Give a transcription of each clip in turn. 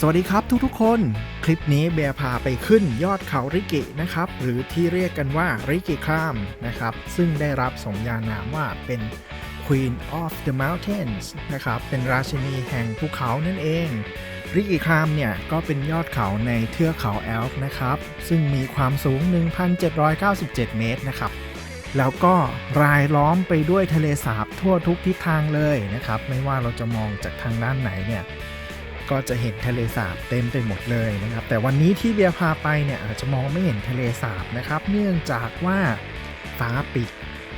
สวัสดีครับทุกๆ คน คลิปนี้เบียร์พาไปขึ้นยอดเขาริกินะครับ หรือที่เรียกกันว่าริกิคลามนะครับ ซึ่งได้รับสมญานามว่าเป็น Queen of the Mountains นะครับ เป็นราชินีแห่งภูเขานั่นเอง ริกิคลามเนี่ย ก็เป็นยอดเขาในเทือกเขาแอลป์นะครับ ซึ่งมีความสูง 1,797 เมตรนะครับ แล้วก็รายล้อมไปด้วยทะเลสาบทั่วทุกทิศทางเลยนะครับ ไม่ว่าเราจะมองจากทางด้านไหนเนี่ยก็จะเห็นทะเลสาบเต็มไปหมดเลยนะครับ แต่วันนี้ที่เบียร์พาไปเนี่ยอาจจะมองไม่เห็นทะเลสาบนะครับ เนื่องจากว่าฟ้าปิด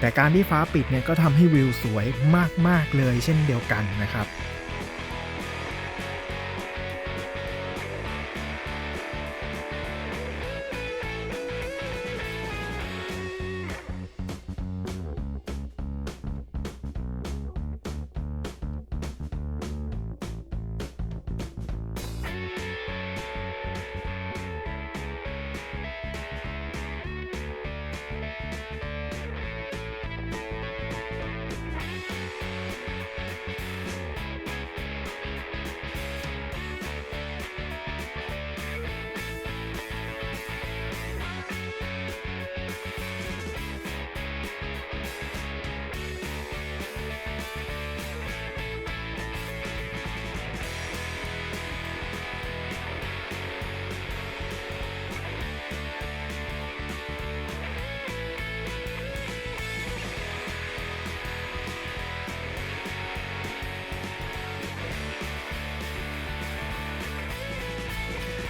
แต่การที่ฟ้าปิดเนี่ยก็ทำให้วิวสวยมากๆเลยเช่นเดียวกันนะครับ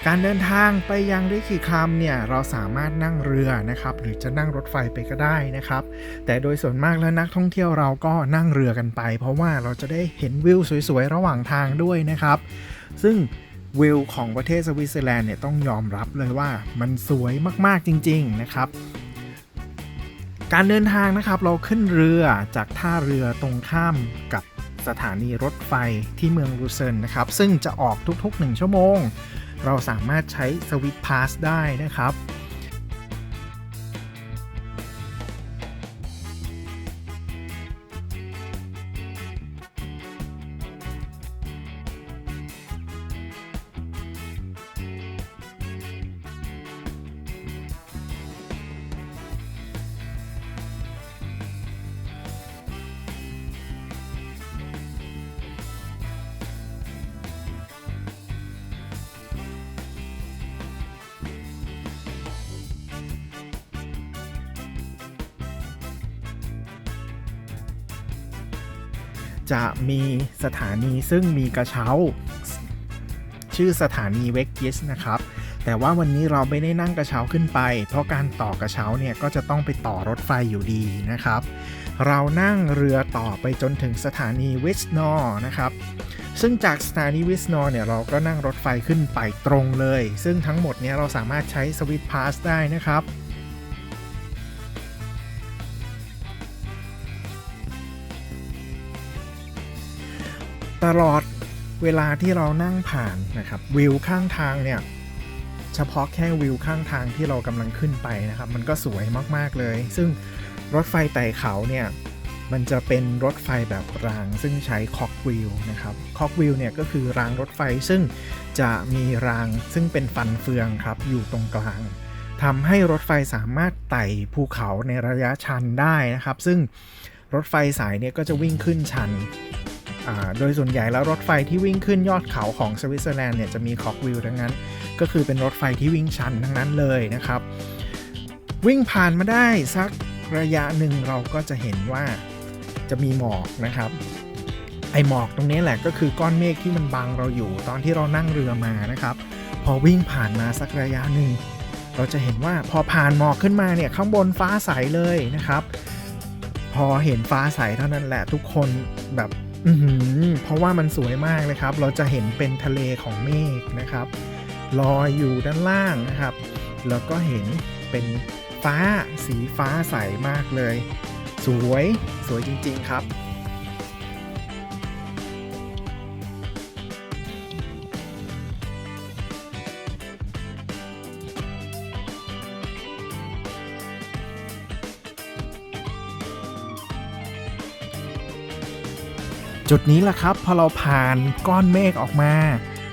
การเดินทางไปยังริคิคามเนี่ยเราสามารถนั่งเรือนะครับหรือจะนั่งรถไฟไปก็ได้นะครับ แต่โดยส่วนมากแล้วนักท่องเที่ยวเราก็นั่งเรือกันไป เพราะว่าเราจะได้เห็นวิวสวยๆ ระหว่างทางด้วยนะครับ ซึ่งวิวของประเทศสวิตเซอร์แลนด์เนี่ยต้องยอมรับเลยว่ามันสวยมากๆจริง ๆนะครับ การเดินทางนะครับเราขึ้นเรือจากท่าเรือตรงข้ามกับสถานีรถไฟที่เมืองรูเซนนะครับซึ่งจะออกทุกๆ 1 ชั่วโมง เราสามารถใช้สวิตพาสได้นะครับ จะมีสถานีซึ่งมีกระเช้า ชื่อสถานีเวกกิสนะครับ แต่ว่าวันนี้เราไม่ได้นั่งกระเช้าขึ้นไป เพราะการต่อกระเช้าเนี่ยก็จะต้องไปต่อรถไฟอยู่ดีนะครับ เรานั่งเรือต่อไปจนถึงสถานีวิสนอนะครับซึ่งจากสถานีวิสนอเนี่ยเราก็นั่งรถไฟขึ้นไปตรงเลย ซึ่งทั้งหมดเนี่ยเราสามารถใช้สวิตพาสได้นะครับ ลอดเวลาที่เรานั่งผ่านนะครับวิวข้างทางเนี่ยเฉพาะแค่วิวข้างทางที่เรากำลังขึ้นไปนะครับ มันก็สวยมากๆเลย ซึ่งรถไฟไต่เขาเนี่ยมันจะเป็นรถไฟแบบราง ซึ่งใช้คอกวิลนะครับคอกวิลเนี่ยก็คือรางรถไฟซึ่งจะมีรางซึ่งเป็นฟันเฟืองครับอยู่ตรงกลางทำให้รถไฟสามารถไต่ภูเขาในระยะชันได้นะครับ ซึ่งรถไฟสายเนี่ยก็จะวิ่งขึ้นชัน โดยส่วนใหญ่แล้วรถไฟที่วิ่งขึ้นยอดเขาของสวิตเซอร์แลนด์เนี่ยจะมีคอกวิลทั้งนั้น ก็คือเป็นรถไฟที่วิ่งชันทั้งนั้นเลยนะครับ วิ่งผ่านมาได้สักระยะหนึ่งเราก็จะเห็นว่าจะมีหมอกนะครับไอหมอกตรงนี้แหละก็คือก้อนเมฆที่มันบังเราอยู่ตอนที่เรานั่งเรือมานะครับ พอวิ่งผ่านมาสักระยะหนึ่งเราจะเห็นว่าพอผ่านหมอกขึ้นมาเนี่ยข้างบนฟ้าใสเลยนะครับ พอเห็นฟ้าใสเท่านั้นแหละทุกคนแบบ อือหือเพราะว่ามันสวยมากนะครับ เราจะเห็นเป็นทะเลของเมฆนะครับ ลอยอยู่ด้านล่างนะครับ แล้วก็เห็นเป็นฟ้าสีฟ้าใสมากเลย สวยสวยจริง ๆ ครับ จุดนี้แหละครับพอเราผ่านก้อนเมฆออกมา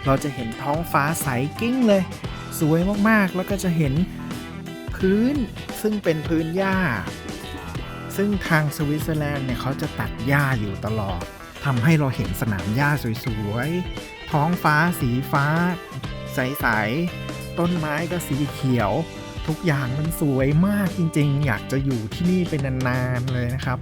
เราจะเห็นท้องฟ้าใสกิ้งเลย สวยมากๆแล้วก็จะเห็นพื้นซึ่งเป็นพื้นหญ้า ซึ่งทางสวิตเซอร์แลนด์เนี่ยเขาจะตัดหญ้าอยู่ตลอดทำให้เราเห็นสนามหญ้าสวยๆ ท้องฟ้าสีฟ้า ใสๆ ต้นไม้ก็สีเขียว ทุกอย่างมันสวยมากจริงๆ อยากจะอยู่ที่นี่เป็นนานๆเลยนะครับ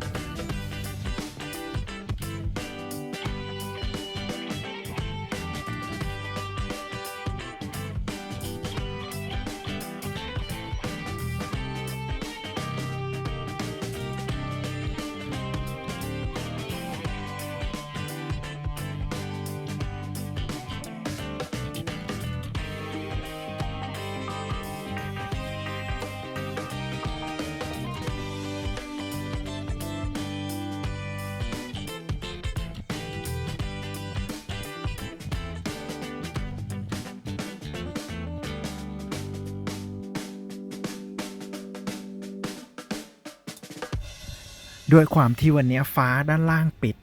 ด้วยความที่วันนี้ฟ้าด้านล่างปิด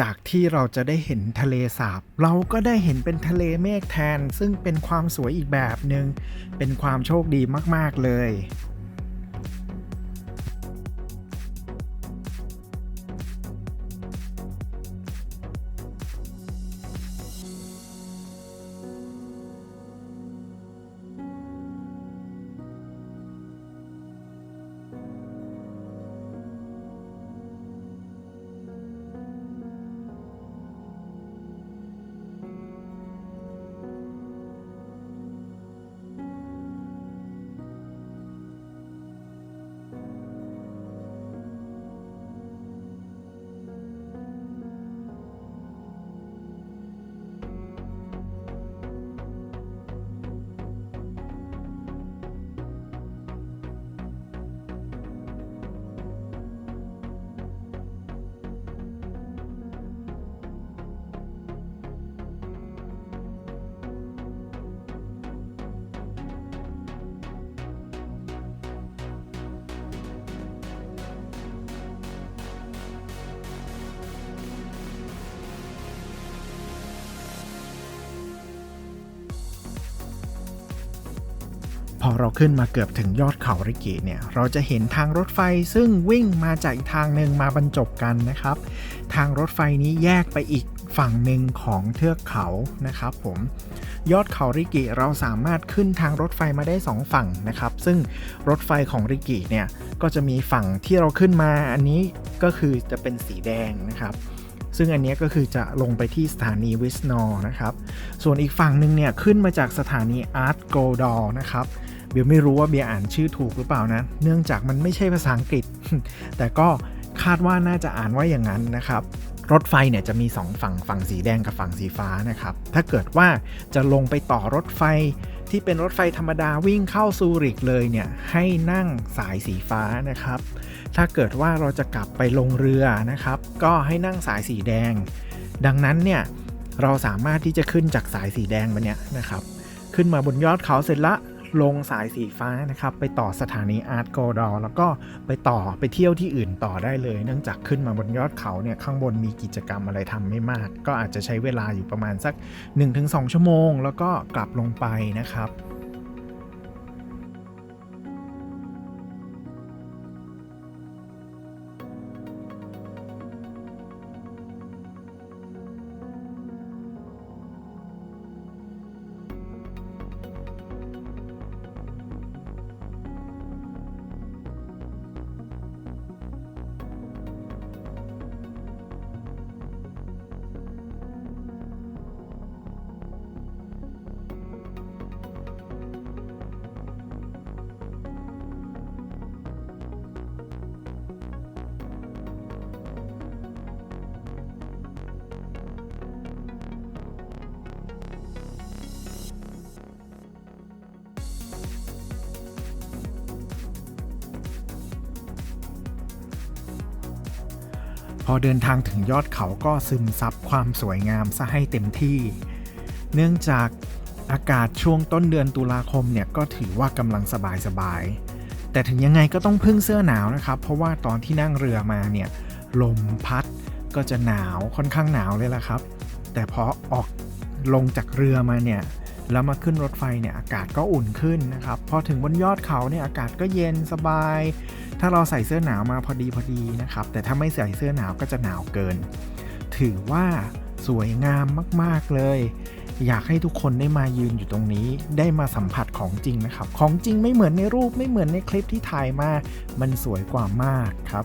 จากที่เราจะได้เห็นทะเลสาบ เราก็ได้เห็นเป็นทะเลเมฆแทน ซึ่งเป็นความสวยอีกแบบหนึง่งเป็นความโชคดีมาก ๆ เลย พอเราขึ้นมาเกือบถึงยอดเขาริกิเนี่ย เราจะเห็นทางรถไฟซึ่งวิ่งมาจากอีกทางหนึ่งมาบรรจบกันนะครับ ทางรถไฟนี้แยกไปอีกฝั่งหนึ่งของเทือกเขานะครับผมยอดเขาริกิเราสามารถขึ้นทางรถไฟมาได้ 2 ฝั่งนะครับ ซึ่งรถไฟของริกิเนี่ยก็จะมีฝั่งที่เราขึ้นมาอันนี้ก็คือจะเป็นสีแดงนะครับ ซึ่งอันนี้ก็คือจะลงไปที่สถานีวิสนอร์นะครับ ส่วนอีกฝั่งหนึ่งเนี่ยขึ้นมาจากสถานีอาร์ตโกลดอนะครับเบียไม่รู้ว่าเบียอ่านชื่อถูกหรือเปล่านะ เนื่องจากมันไม่ใช่ภาษาอังกฤษ แต่ก็คาดว่าน่าจะอ่านว่าอย่างนั้นนะครับ รถไฟเนี่ยจะมี 2 ฝั่งฝั่งสีแดงกับฝั่งสีฟ้านะครับ ถ้าเกิดว่าจะลงไปต่อรถไฟที่เป็นรถไฟธรรมดาวิ่งเข้าซูริกเลยเนี่ยให้นั่งสายสีฟ้านะครับ ถ้าเกิดว่าเราจะกลับไปลงเรือนะครับ ก็ให้นั่งสายสีแดง ดังนั้นเนี่ยเราสามารถที่จะขึ้นจากสายสีแดงมาเนี่ยนะครับ ขึ้นมาบนยอดเขาเสร็จละลงสายสีฟ้านะครับ ไปต่อสถานีอาร์ตโกดอแล้วก็ไปต่อไปเที่ยวที่อื่นต่อได้เลย เนื่องจากขึ้นมาบนยอดเขาเนี่ยข้างบนมีกิจกรรมอะไรทำไม่มาก ก็อาจจะใช้เวลาอยู่ประมาณสัก 1-2 ชั่วโมง แล้วก็กลับลงไปนะครับ พอเดินทางถึงยอดเขาก็ซึมซับความสวยงามซะให้เต็มที่ เนื่องจากอากาศช่วงต้นเดือนตุลาคมเนี่ยก็ถือว่ากำลังสบายสบายๆแต่ถึงยังไงก็ต้องพึ่งเสื้อหนาวนะครับ เพราะว่าตอนที่นั่งเรือมาเนี่ยลมพัดก็จะหนาวค่อนข้างหนาวเลยล่ะครับ แต่พอออกลงจากเรือมาเนี่ยแล้วมาขึ้นรถไฟเนี่ยอากาศก็อุ่นขึ้นนะครับ พอถึงบนยอดเขาเนี่ยอากาศก็เย็นสบาย ถ้าเราใส่เสื้อหนาวมาพอดีพอดีนะครับ แต่ถ้าไม่ใส่เสื้อหนาวก็จะหนาวเกิน ถือว่าสวยงามมาก ๆ เลย อยากให้ทุกคนได้มายืนอยู่ตรงนี้ ได้มาสัมผัสของจริงนะครับ ของจริงไม่เหมือนในรูปไม่เหมือนในคลิปที่ถ่ายมา มันสวยกว่ามากครับ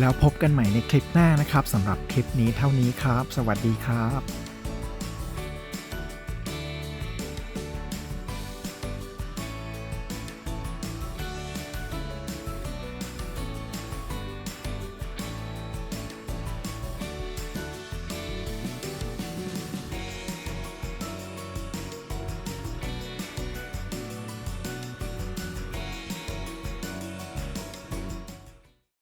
แล้วพบกันใหม่ในคลิปหน้านะครับสำหรับคลิปนี้เท่านี้ครับ สวัสดีครับ